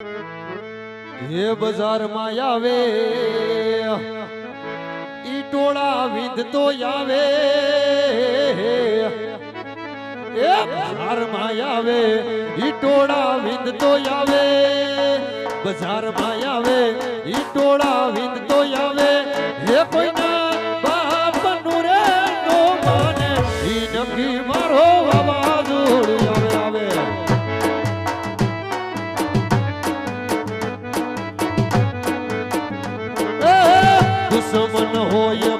હે બજારમાં આવે ઈ ટોળા વિંધતો આવે. એ બજારમાં આવે ઈ ટોળા વિંધતો આવે. બજારમાં આવે ઈ ટોળા વિંધતો આવે. હે કોઈ ના ਹੋਇਆ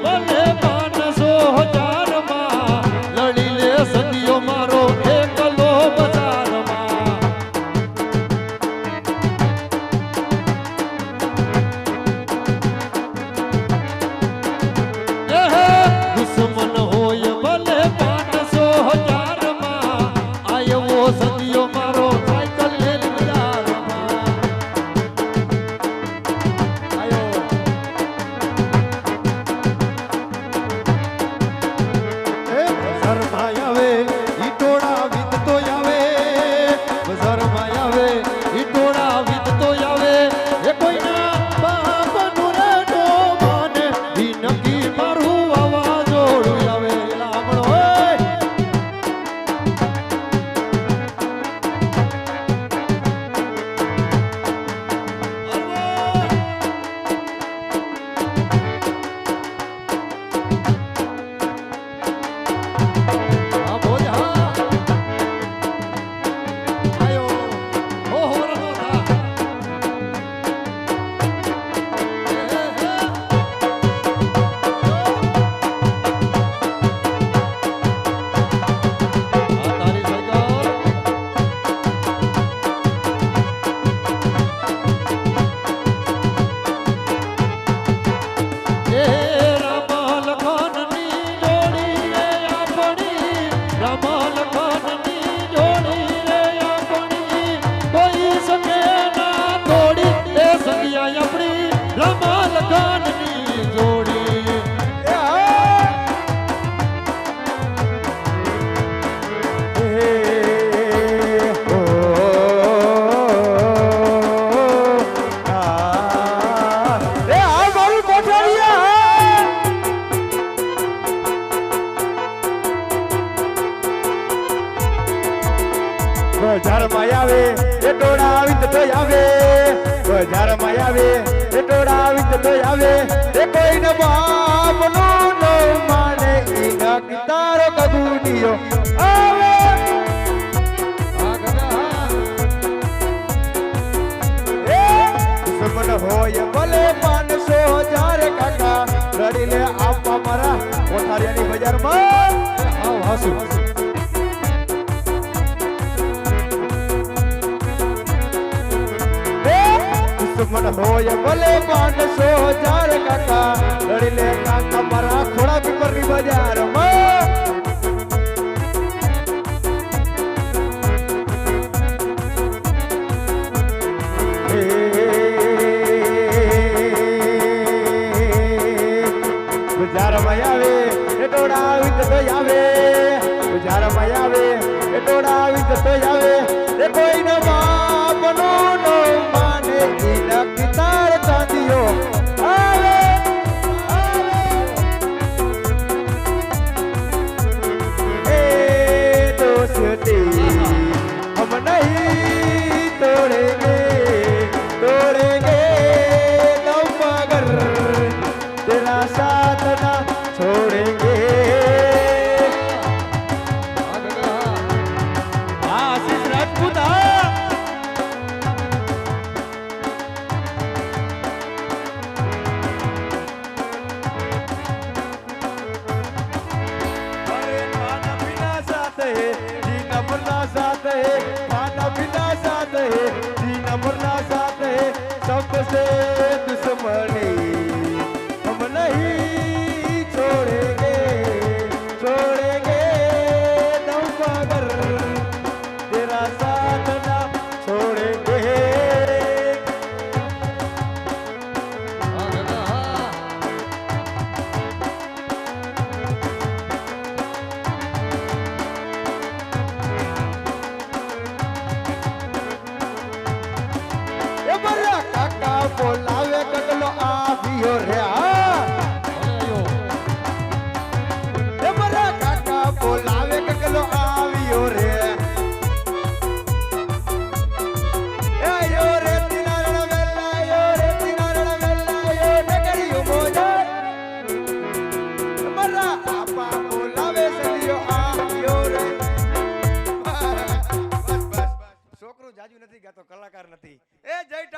લડી લે આપવા મારા કોઠારિયાની બજારમાં. આવ, હાસુ. દુશ્મન હોય ભલે પાંચસો હજાર કાકા લડી લે કાકા મારા ખોડા પીપરની બજારમાં. આવે એ ટોળા આવી જતો આવે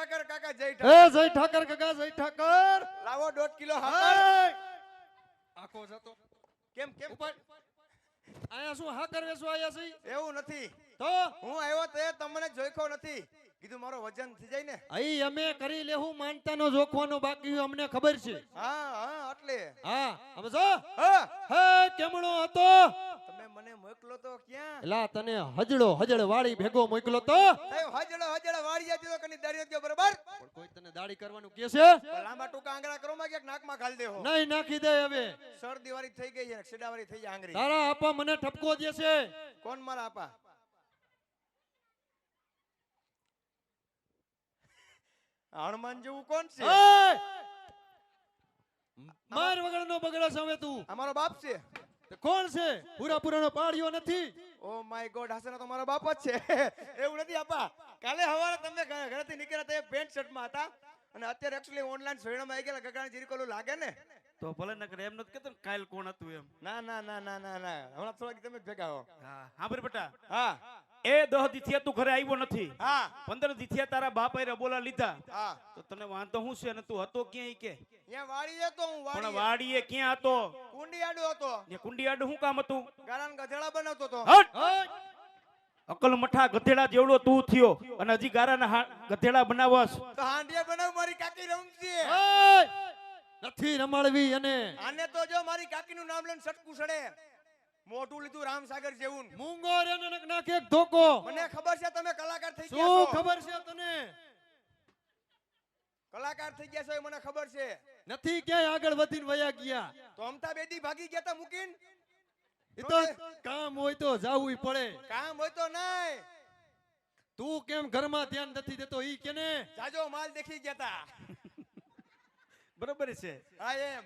ઠાકર કાકા જય એ જય ઠાકર કાકા જય ઠાકર. લાવો દોઢ કિલો હાકર. આખો જતો. કેમ કેમ? ઉપર આયા શું હાકર વેસુ આયા છે? એવું નથી. તો? હું આવ્યો તે તમને જોઈખો નથી. કીધું મારો વજન થઈ જાય ને. અહીં અમે કરી લેવું માનતાનો જોખવાનો બાકી અમને ખબર છે. હા હા એટલે. હા સમજો? હા. હે કેમણો હતો? મોકલો તો ક્યાં? એલા તને હજડો હજડ વાળી ભેગો મોકલો તો. હજડો હજડ વાળી જતી કની દાડી ગયો બરાબર? પણ કોઈ તને દાડી કરવાનું કે છે? લાંબા ટૂંકા આંગળા કરો માં ક્યાંક નાકમાં ખાલી દેહો. નહીં નાખી દે હવે. સર વાળી થઈ ગઈ છે સીડાવાળી થઈ જાય આંગળી. તારા આપા મને ઠપકો દે છે. કોણ મારા આપા? હનુમાન જેવું કોણ છે! માર વગર નો છે હવે તું. અમારો બાપ છે? કોણ છે? પૂરા પૂરાનો પાડ્યો નથી. ઓ માય ગોડ હાસના તો મારો બાપ જ છે. એવું નથી આપા. કાલે સવારે તમે ઘરે ઘરેથી નીકળ્યા હતા એ પેન્ટ શર્ટમાં હતા. અને અત્યારે એક્ચ્યુઅલી ઓનલાઈન સોયણામાં આવી ગયેલા ગગાણ જીરકોલું લાગે ને. તો ભલે નકર એમ નથી કેતો કાલ કોણ હતું એમ? ના ના ના ના ના ના. હમણાં થોડાક તમે ભેગા હો. હા હા બેટા. હા. એ દહ દિથિયા તું ઘરે આવ્યો નથી. હા. પંદર દિથિયા તારા બાપ એ રબોલા લીધા. હા. તો તને વાંધો શું છે ને તું હતો ક્યાં કે? અહીંયા વાડીએ તો હું પણ વાડીએ. વાડીએ ક્યાં હતો? કુંડી આડો હતો. ને કુંડી આડું શું કામ હતું? ગાળાન ગધેડા બનાવતો હતો. હટ! અકલ મઠા ગધેડા જેવડો તું થયો અને હજી ગારાના ગધેડા બનાવસ તો હાંડિયા બનાવ મારી કાકી એય! નથી રમાડવી અને આને તો જો મારી કાકીનું નામ લઈને સટકું સડે. મોઢું લીધું રામસાગર જેવું મૂંગો રે ને નાખે એક ધોકો. મને ખબર છે તમે કલાકાર થઈ ગયા છો. ખબર છે તને? કલાકાર થઈ ગયા છો એ મને ખબર છે. નથી ક્યાંય આગળ વધીને વયા ગયા. તો અમતા બેદી ભાગી ગયા તા મૂકીને? એ તો કામ હોય તો જાવું પડે. કામ હોય તો નહીં તું કેમ ઘરમાં ધ્યાન નથી દેતો ઈ કેને? જાજો માલ દેખી ગયા તા. બરોબર છે. હા એમ.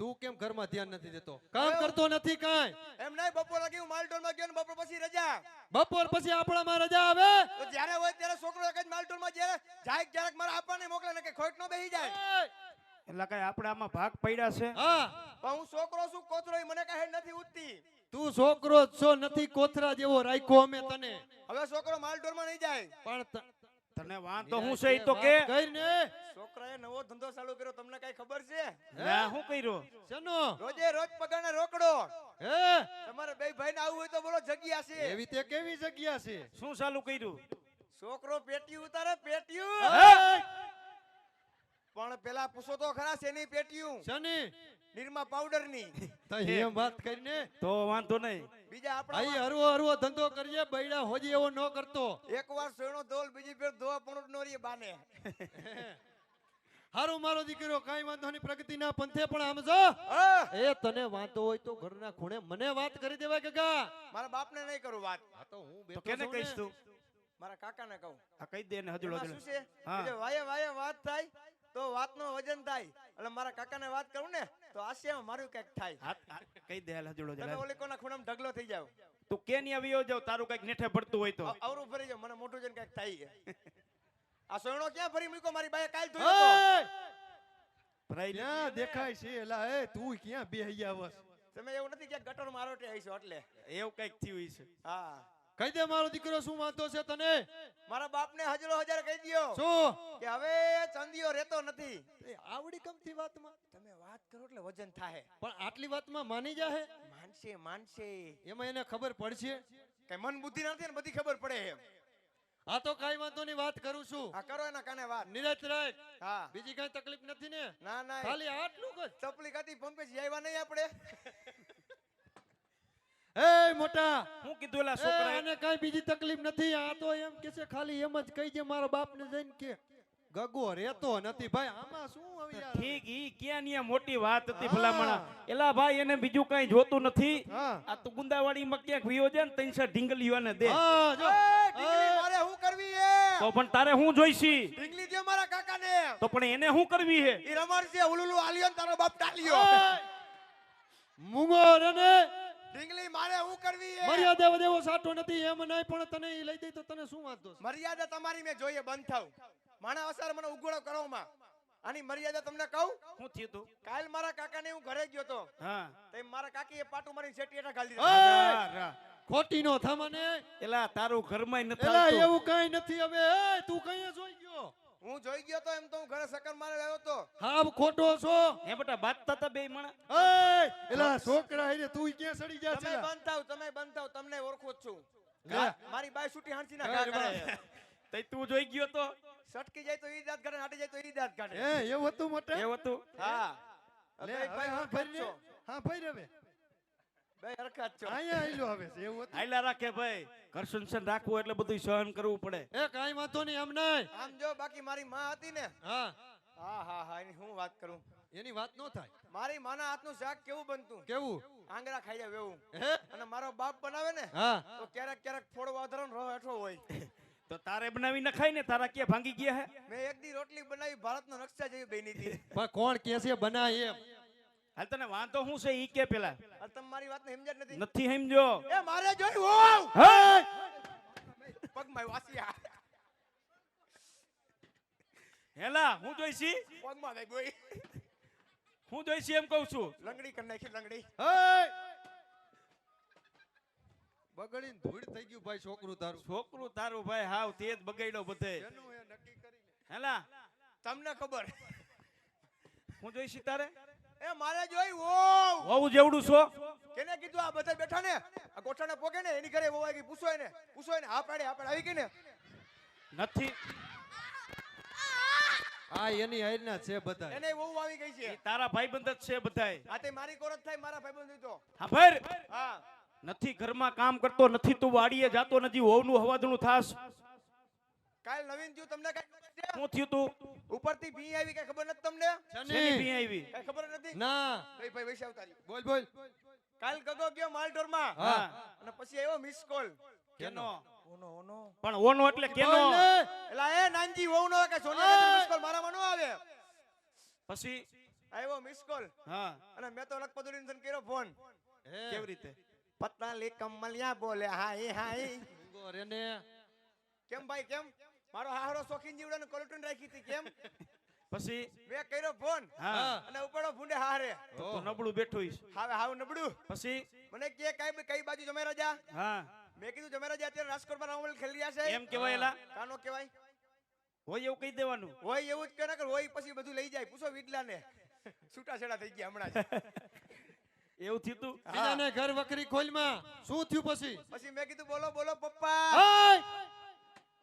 તું કેમ ઘરમાં ધ્યાન નથી દેતો? કામ કરતો નથી કાંઈ. એમ નહીં બપોર લાગી હું માલટોલમાં ગયો ને બપોર પછી રજા બપોર પછી આપણામાં રજા આવે? તો જ્યારે હોય ત્યારે છોકરો એક જ માલટોલમાં જ્યારે જાય ક્યારેક મારા આપણને મોકલે ને કે ખોટ નો બેહી જાય! એટલે કઈ આપણામાં આમાં ભાગ પડ્યા છે? હા. પણ હું છોકરો છું કોથરો મને કહે નથી ઉઠતી. તું છોકરો છો નથી કોથરા જેવો રાખ્યો અમે તને. હવે છોકરો માલટોલમાં નહીં જાય. પણ તને વાંધો હું છે ઈ તો કે કઈને કરીને છોકરાએ નવો ધંધો ચાલુ કર્યો તમને કઈ ખબર છે? ના શું કર્યો. શેનો? રોજે રોજ પગારને રોકડો. હે? તમારે બે ભાઈ ને આવું હોય તો બોલો જગ્યા છે. એવી તે કેવી જગ્યા છે? શું ચાલુ કર્યું? છોકરો પેટી ઉતારે પેટીયું! પણ પેલા પૂછો તો ખરા શેની પેટીયું? શની? નિરમા પાવડરની તો એમ વાત કરીને તો વાંધો નહીં. બીજા અહીં આપણા હરવો હરવો ધંધો કરીએ બૈડા હોજી એવો ન કરતો. એકવાર સોયણો ધોલ બીજી ફેર ધોવા પણ નો રીએ બાને. હારું મારો દીકરો કઈ વાંધો નહીં પ્રગતિના પંથે પણ આમ જો. એ તને વાંધો હોય તો ઘરના ખૂણે મને વાત કરી દેવાય કાકા મારા બાપને નહીં કરું વાત. હા તો હું તો બેઠો કેને કહીશ ને. તું? મારા કાકાને કહું. આ કહી દે ને હજુ શું છે? હા. વાયે વાયે વાત થાય તો વાતનો વજન થાય. એટલે મારા કાકાને વાત કરું ને? તો આશયમાં મારું કંઈક થાય? હાથ દે હાલ હજુ તમે ઓલી કોના ખૂણામાં ઢગલો થઈ જાવ તું કે ની આવ્યો જાવ તારું કંઈક નેઠે પડતું હોય તો. અવરું ફરી જાવ મને મોટું જઈને કંઈક થાય આ સોયણો ક્યાં ફરી મૂક્યો? મારી બાએ કાલ ધોયો તો. ક્યાં દેખાય છે? એલા એ તું ક્યાં બેહી આવસ તમે એવું નથી કે ગટર મારોટે આવીશો એટલે? એવું કંઈક થયું છે. હા. કહી દે મારો દીકરો શું વાંધો છે તને? મારા બાપને હજારો હજાર કહી દયો શું? કે હવે ચંદીઓ રહેતો નથી. આવડી કમથી વાતમાં. તમે વાત કરો એટલે વજન થાય પણ આટલી વાતમાં માની જાહે? માનશે માનશે. એમાં એને ખબર પડશે? કઈ મન બુદ્ધિ નથી ને બધી ખબર પડે એમ. આ તો કઈ વાંધો ની વાત કરું છું. હા કરો એના કાને વાત. નિરાત રાખ હા. બીજી કઈ તકલીફ નથી ને? ના ના ખાલી આટલું જ. તકલીફ હતી પંપે જ આવ્યા નહીં આપણે એ મોટા હું કીધું છોકરા એને કઈ બીજી તકલીફ નથી આ તો એમ કે છે ખાલી એમ જ કહી દે મારા બાપને જઈને કે. ગગો રહેતો નથી. ભાઈ આમાં શું હવે યાર ઠીક ઈ ક્યાં ની મોટી વાત હતી ભલામણા. એલા ભાઈ એને બીજું કઈ જોતું નથી. હા. આ તું ગુંદાવાડીમાં ક્યાંક વિયો છે ને ત્રણસો ઢીંગલીઓને દે. હા જો. ઢીંગલી મારે શું કરવી હે? તો પણ તારે શું જોઈશી? ઢીંગલી દે મારા કાકાને. તો પણ એને શું કરવી હે? ઈ રમાડશે ઉલુલુ આલિયો ને તારો બાપ ટાલિયો. મુંગોર ને ઢીંગલી મારે હું કરવી હે? મર્યાદા દેવો સાટો નથી એમ નહીં પણ તને લઈ દઈ તો તને શું વાંધો મર્યાદા તમારી મેં જોઈએ બંધ થાવ. માણા અસર મને ઉગોળો કરો માં આની મર્યાદા તમને કહું? શું થયું તું? કાલ મારા કાકાને હું ઘરે ગયો તો હા. તે મારા કાકીએ પાટું મારી શેટી હેઠા ગાલી! દીધા. ખોટી નો થામાને એલા તારું ઘરમાં નથી એલા એવું કઈ નથી હવે. એ તું કઈ જોઈ ગયો. હું જોઈ ગયો તો એમ તો હું ઘરે સકર મારે આવ્યો તો હા ખોટો છો. હે બેટા બાતતા તા બે માણા. એ એલા છોકરા હે તું ક્યાં સડી જા છે? બંધ થાવ તમે બંધ થાવ તમને ઓળખો છું. મારી બાઈ છૂટી હાંચી ના એ, કરે તઈ તું જોઈ ગયો તો? સટકી જાય તો ઈ દાંત કાઢે હાટી જાય તો ઈ દાંત કાઢે. એ એવું હતું મોટે? એવું હતું? હા. લે ભાઈ હા ફરી હા ફરી હવે. બે હરકત છો. અહીંયા આઈલો હવે છે એવું હતું. આઈલા રાખે ભાઈ. ઘર રાખવું એટલે બધું સહન કરવું પડે. એ કાઈ વાંધો નહીં એમ નહીં. આમ જો બાકી મારી માં હતી ને. હા. હા હા હા એની હું વાત કરું? એની વાત ન થાય. મારી માના હાથનું શાક કેવું બનતું? કેવું? આંગળા ખાઈ જાય એવું હે? અને મારો બાપ બનાવે ને હા. તો ક્યારેક ક્યારેક ફોડવા ધરણ રહો હેઠો હોય. તો તારે બનાવી નખાય ને તારા કે ભાંગી ગયા હે? મેં એક દી રોટલી બનાવી ભારતનો નકશા જેવી બની હતી. પણ કોણ કે છે બનાય એમ? હાલ તને વાંધો શું છે ઈ કે પેલા? તમે મારી વાત ને જ નથી. નથી સમજો એ મારે જોઈ હોવ હે! પગમાં વાસિયા. હેલા હું જોઈશી પગમાં માં ગઈ હું જોઈશી એમ કહું છું. લંગડી કર નાખી લંગડી. હે? બગડીને ધૂળ થઈ ગયું ભાઈ છોકરું તારું. છોકરું તારું ભાઈ હાવ તેજ બગડ્યો બધે. એનું એ નક્કી કરીને હેલા. તમને ખબર. હું જોઈ સિતારે? એ મારે જોઈ ઓ હોવું જેવડું છો? કેને કીધું આ બધા બેઠા ને? આ ગોઠાને પોકે ને? એની ઘરે વહુ ગઈ. પૂછો એને પૂછો એને હા પાડે હા પાડે. આવી ગઈ ને? નથી. હા એની હાઈરના છે બધા એને બહુ આવી ગઈ છે. તારા ભાઈબંધ જ છે બધાય. આ તે મારી કોરત થાય મારા ભાઈબંધ તો. હા ભાઈ હા. નથી ઘરમાં કામ કરતો નથી તું વાડીએ જાતો નથી હોવનું હવાદનું થાસ. કાલ નવીન થયું તમને કઈ ખબર છે? શું થયું તું? ઉપરથી ભી આવી કઈ ખબર નથી તમને? શેની. ભી આવી? કઈ ખબર નથી? ના. ભાઈ ભાઈ વૈસે આવતા બોલ બોલ. કાલ ગગો ગયો માલઢોરમાં. હા. અને પછી આવ્યો મિસ કોલ કેનો? ઓનો ઓનો. પણ ઓનો એટલે કેનો? એલા એ નાનજી વહુ નો કે સોનિયા મિસ કોલ મારામાં નો આવે. પછી? આવ્યો મિસ કોલ હા. અને મેં તો લખપતોડીને તને કર્યો ફોન કેવી રીતે? પતલી કમલિયા બોલે હાય હાય. ગોરે ને. કેમ ભાઈ કેમ? મારો હાહરો શોખીન જીવડાને કોલટન રાખી હતી કેમ? પછી? મેં કર્યો ફોન હા. અને ઉપડો ભૂંડે હારે. તો નબળું બેઠું ઈશ. હવે હાવ નબળું. પછી? મને કે કઈ કઈ બાજુ જમે રાજા? હા. મેં કીધું જમે રાજા અત્યારે રાજકોટમાં રામલ ખેલી રહ્યા છે એમ કહેવાય એલા. કાનો કહેવાય? હોય એવું કહી દેવાનું. હોય એવું જ કે નકર હોય પછી બધું લઈ જાય. પૂછો વિટલાને છૂટાછેડા થઈ ગયા હમણાં જ. એવું થયું તું? બીજાને ઘર વખરી ખોલમાં. શું થયું પછી? પછી મેં કીધું બોલો બોલો પપ્પા. તારા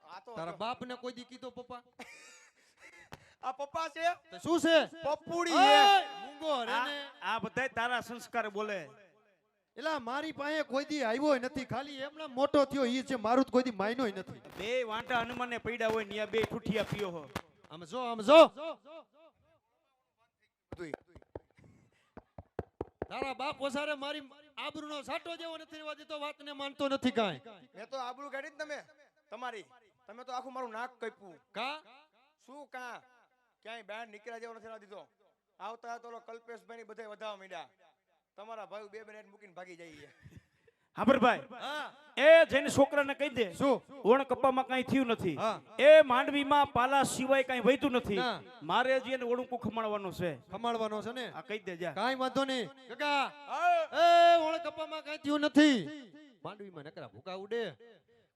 બાપ તો તારા બાપને કોઈ દી કીધો પપ્પા? આ પપ્પા છે? શું છે? પપ્પુડી મૂંગો આ બધા બધાય તારા સંસ્કાર બોલે. એલા મારી પાસે કોઈ દી આવ્યો નથી. ખાલી એમના મોટો થયો ઈ છે મારું તો કોઈ દી માયનોય નથી. બે વાંટા હનુમાને પડ્યા હોય ને બે ઠુઠિયા પીયો હો. આમ જો આમ જો. તારા બાપ વસારે મારી આબરૂનો સાટો જેવો નથી રહેવા દેતો વાતને માનતો નથી કાંઈ. મેં તો આબરૂ કાઢી જ તમે તમારી. તમે તો આખું મારું નાક કાપ્યું કા? શું કા? ક્યાંય બહાર નીકળ્યા જેવો નથી રહેવા દીધો. આવતા તો કલ્પેશભાઈ ની બધા વધાવા માંડ્યા. તમારા ભાઈ બે મિનિટ મૂકીને ભાગી જઈએ. હાંભળભાઈ હા. એ જઈને છોકરાને કહી દે શું? ઓણ કપ્પામાં કઈ થયું નથી. હા. એ માંડવીમાં પાલા સિવાય કઈ વહેતું નથી. મારે જ એને ઓળુંકું ખમાડવાનો છે. ખમાડવાનો છે ને? આ કહી દે જા. કાઈ વાંધો નહીં. કાકા એ ઓણ કપ્પામાં કઈ થયું નથી. માંડવીમાં નકરા ભૂકા ઉડે.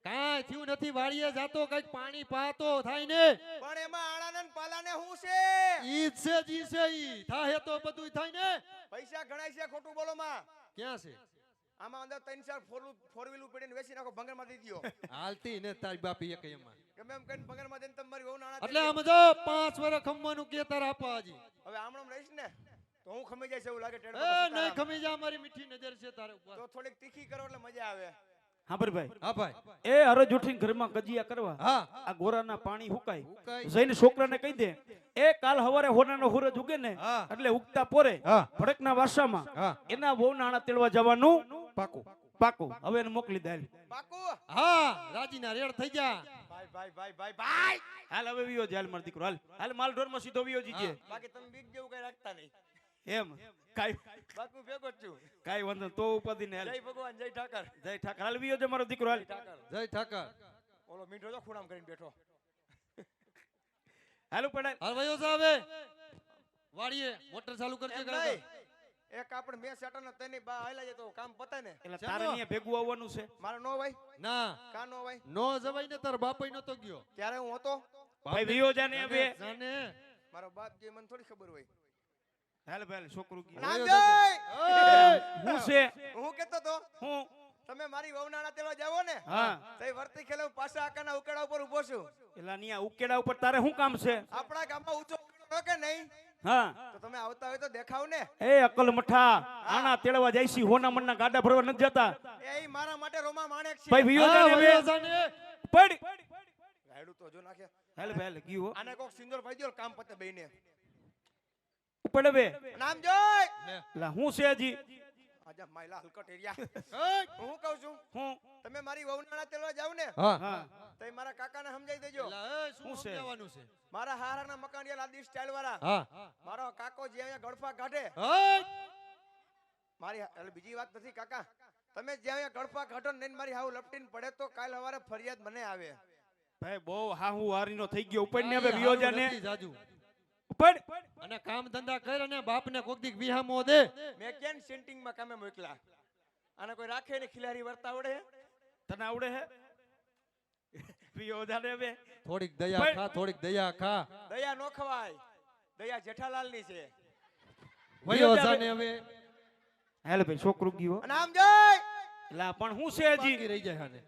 કાંઈ થયું નથી વાળીએ જાતો કંઈક પાણી પાતો થાય ને. પણ એમાં આણાને પાલાને શું છે? ઈ છે જી છે ઈ. થાહે તો બધુંય થાય ને. પૈસા ગણાય છે ખોટું બોલો માં ક્યાં છે? આમાં અંદર ત્રણ ચાર ફોર ફોર વ્હીલ ઉપડીને વેચી નાખો ભંગારમાં દઈ દ્યો હાલતી ને તારી બાપી એક એમાં. ગમે એમ કહીને ભંગારમાં દઈને તમારી વહુ નાણા એટલે આમ જો પાંચ વર્ષ ખમવાનું કે તાર આપવા હજી હવે આમણમ રહીશ ને તો હું ખમી જાય એવું લાગે ટેડ એ નહીં ખમી જા મારી મીઠી નજર છે તારે ઉપર. તો થોડીક તીખી કરો એટલે મજા આવે. હાંભળભાઈ હા ભાઈ. એ હરજ ઉઠીને ઘરમાં કજિયા કરવા. હા. આ ગોરાના પાણી હુકાય. ઉકાઈ. જઈને છોકરાને કહી દે એ કાલ હવારે હોનાનો હુરજ ઉગે ને એટલે ઉગતા પોરે. ભડકના વાસામાં એના વહુ નાણા તેડવા જવાનું પાકું. પાકું. હવે એને મોકલી દે. પાકુ? હા રાજીના રેડ થઈ ગયા. ભાઈ ભાઈ ભાઈ ભાઈ ભાઈ. હાલ હવે વિયો છે હાલ દીકરો. હાલ હાલ માલ ઢોરમાં સીધો વિયો જીજે બાકી તમે બીક જેવું કઈ રાખતા નહીં. એમ. કાઈ બાકી ભેગો છું. કાઈ વાંધો નહીં. તો ઉપાધિ ને જય ભગવાન જય ઠાકર. જય ઠાકર. હાલ વિયો મારો દીકરો. હાલ. જય ઠાકર. ઓલો મીઠો ખૂણામ કરીને બેઠો. હાલ પડાય હાલ. વયો જા હવે. વાડીએ મોટર ચાલુ કરજે. એક આપણે મેં સેટર ને તેની બા હાલ્યા જાય તો કામ પતાય ને. એટલે તારે અહીંયા ભેગું આવવાનું છે? મારે નો ભાઈ? ના. કા નો ભાઈ? નો જવાય ને તાર બાપય નતો ગયો. ત્યારે હું હતો. ભાઈ વિયો જાને હવે. જાને. મારો બાપ જે મને થોડી ખબર હોય. હાલ ભાઈ હાલ, છોકરું ગયું. નામજોઈ! હું! છે? હું કેતો તો હું. તમે મારી વવનાળા તેલો જાવો ને? હા. તઈ વર્તી ખેલે પાછા આકાના ઉકેડા ઉપર ઊભો છું. એલા નિયા ઉકેડા ઉપર તારે શું કામ છે? આપણા ગામમાં ઊંચો કે નહીં? હા. તો તમે આવતા હોય તો દેખાવ ને. એ અકલ મઠા આના તેડવા જાય છે હોના મનના ગાડા ભરવા નથી જતા. એ મારા માટે રોમા માણેક છે. ભાઈ વિયો જાને વયો જાને. પડ. રાયડું તો જો નાખે. હેલ ભેલ હાલ આને કોક સિંદૂર ભાઈ દો કામ પતે બેયને. પડવે નામ જોય. લા હું છે હજી? આજા માયલા. હલકટ એરિયા હું કહું છું હું. તમે મારી વહુનાના તેલવા જાવ ને હા. હા. મારા કાકાને સમજાઈ દેજો. શું? સમજાવવાનું છે? મારા હારાના મકાન યાર આદિ સ્ટાઈલ વાળા મારો કાકો જે અહીંયા ગળફા કાઢે મારી એટલે બીજી વાત નથી કાકા. તમે જ્યાં અહીંયા ગળફા કાઢો ને મારી હાવ લપટીને પડે તો કાલ સવારે ફરિયાદ મને આવે. ભાઈ બહુ હા હું હારીનો થઈ ગયો. ઉપર ને હવે વિયો જાને નથી જાજુ. ઉપડ અને કામ ધંધા કર અને બાપને કોક દીક વિહામો દે. મેં કેન સેન્ટિંગમાં કામે મોકલા. અને કોઈ રાખે ને ખિલાડી વર્તા આવડે તને આવડે હે? વિયો જાને હવે. થોડીક દયા ખા થોડીક દયા ખા. દયા નો ખવાય. દયા જેઠાલાલની છે. વયો જાને. જાને હવે. હાલ ભાઈ છોકરું ગયો. અને આમ જાય. એલા પણ હું છે બાકી હજી રહી જાય આને.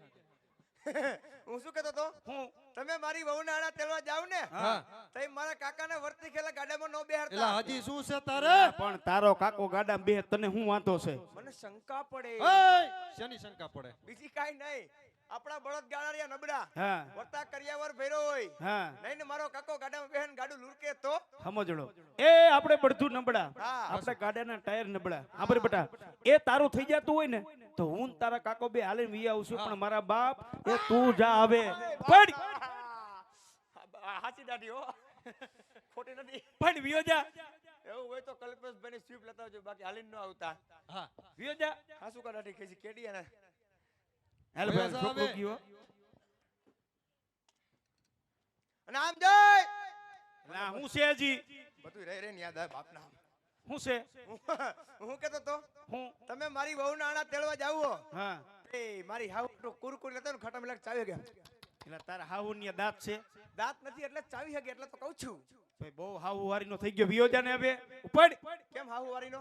હું શું કહેતો તો? હું તમે મારી વહુને આડા તેલવા જાવ ને તો તઈ મારા કાકાને વર્તી ખેલા ગાડામાં નો એલા બેહારતા હજી શું છે તારે? પણ તારો કાકો ગાડા બે તને હું વાંધો છે? મને શંકા પડે. શેની શંકા પડે? બીજી કાઈ નહીં. આપણા બળદ ગાળારિયા નબળા. વર્તા કર્યાવર ફેરો હોય. નહીં ને મારો કાકો ગાડામાં બેહન ગાડું લુરકે તો? સમજણો. એ આપણે બધું નબળા. હા. આપણે ગાડાના ટાયર નબળા. આપણે બેટા એ તારું થઈ જતું હોય ને તો હું તારા કાકો બે હાલે વી આવશું પણ મારા બાપ એ તું જા આવે પણ હાચી દાઢી હો. ખોટી નથી. પણ વિયો જા એવું હોય તો કલ્પેશભાઈ ની સ્વીપ લેતા આવજો બાકી હાલીન ન આવતા. હા વિયો જા હાસુ કાઢી દાઢી કેડી અને હાલ ભાઈ જા છોકરો હવે. ગયો અને આમ જય ના હું છે હજી બધું રહી રહીને યાદ આવે બાપના. હું છે? હું કહેતો તો? હું? તમે મારી વહુ આણા તેડવા જાવ હો. એ મારી હાવ કુરકુર લેતો ને ખટા મિલાક ચાવી ગયા. એટલે તારા હાવની દાંત છે? દાંત નથી એટલે ચાવી હગે એટલે તો કહું છું. ભાઈ બહુ વારી નો થઈ ગયો વિયો જાને હવે. ઉપડ. કેમ હાવ વારી નો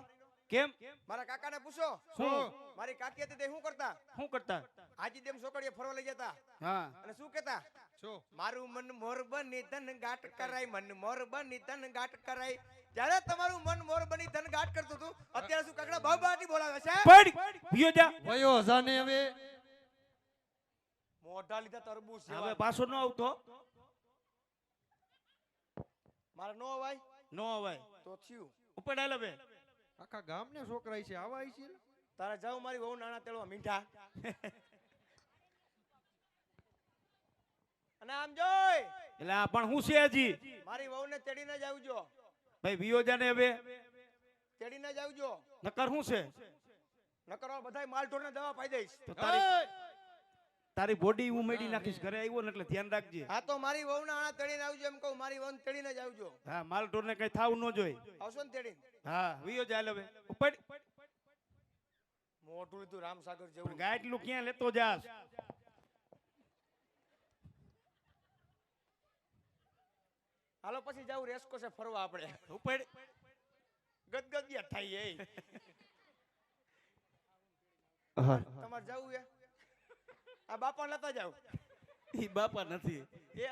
કેમ? મારા કાકાને પૂછો. શું? મારી કાકી હતી તે શું કરતા? શું કરતા? હાજી દેમ સોકડીએ ફરવા લઈ જતા. હા. અને શું કહેતા? શું મારું મન મોર બની ધન ગાટ કરાય મન મોર બની ધન ગાટ કરાય. જ્યારે તમારું મન મોર બની ધન ગાટ કરતું હતું અત્યારે શું કાકડા બાબાટી બોલાવે છે? પડ! વિયો જા. ભયો જાને હવે. મોઢા લીધા તરબૂચ હવે પાછો ન આવતો. મારે નો અવાય? નો અવાય. તો થયું. ઉપર હાલ હવે આખા ગામને છોકરાય છે આવા છે તારા જાવ મારી વહુ નાના તેડવા મીઠા અને આમ જોઈ. એટલે આ પણ હું છે હજી? મારી વહુને તેડીને જ આવજો. ભાઈ વિયોજાને હવે? તેડીને જ આવજો. નકર હું છે? નકર બધાય માલ ઢોરને દવા પાઈ દઈશ. તો તારી તારી બોડી હું મેડી નાખીશ ઘરે આવ્યો ને એટલે ધ્યાન રાખજે. હા તો મારી વહુ આણા તેડીને આવજો એમ કહું. મારી વહુ તેડીને જ આવજો. હા માલ ઢોર ને કઈ થાવું ન જોઈ. આવશો ને તેડીને હા વિયો જાય હવે. ઉપડ મોઢું લીધું રામસાગર જેવું. ગાયટલું ક્યાં લેતો જાસ હાલો પછી જાવ રેસકો છે ફરવા આપણે. ઉપડ ગદગદિયા થાય એ. તમારે જવું એ? આ બાપા લેતા જાવ ઈ બાપા નથી. એ